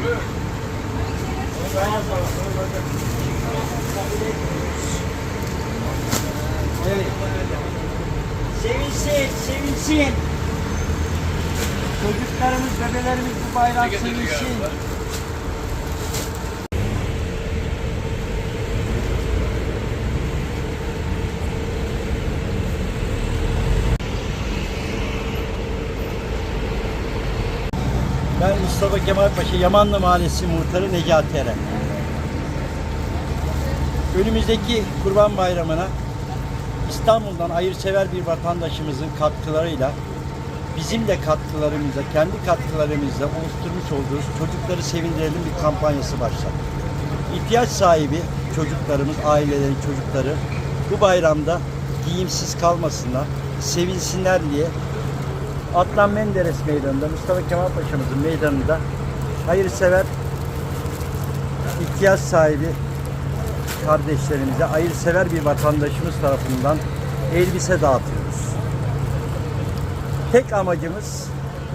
Evet. Sevinsin, sevinsin. Çocuklarımız, bebelerimiz bu bayram sevinsin. Ben Mustafa Kemal Paşa, Yamanlı Mahallesi Muhtarı Necati Eren. Önümüzdeki Kurban Bayramı'na İstanbul'dan hayırsever bir vatandaşımızın katkılarıyla bizim de katkılarımızla, kendi katkılarımızla oluşturmuş olduğumuz Çocukları Sevindirelim bir kampanyası başlattı. İhtiyaç sahibi çocuklarımız, ailelerin çocukları bu bayramda giyimsiz kalmasınlar, sevinsinler diye Adnan Menderes Meydanı'nda, Mustafa Kemal Paşa'mızın meydanında hayırsever ihtiyaç sahibi kardeşlerimize hayırsever bir vatandaşımız tarafından elbise dağıtıyoruz. Tek amacımız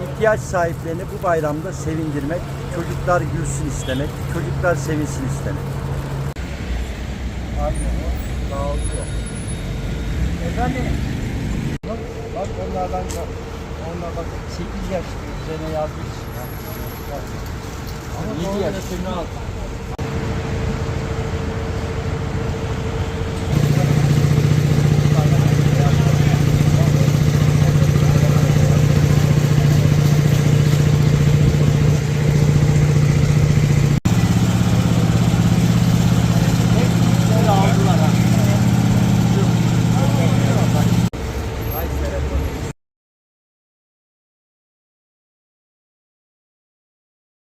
ihtiyaç sahiplerini bu bayramda sevindirmek, çocuklar gülsün istemek, çocuklar sevinsin istemek. Aynen o. Dağılıyor. Efendim? Bak, onlardan bak. Onlar bak 8 yaş üzerine yazmış. Bak. 7 yaş.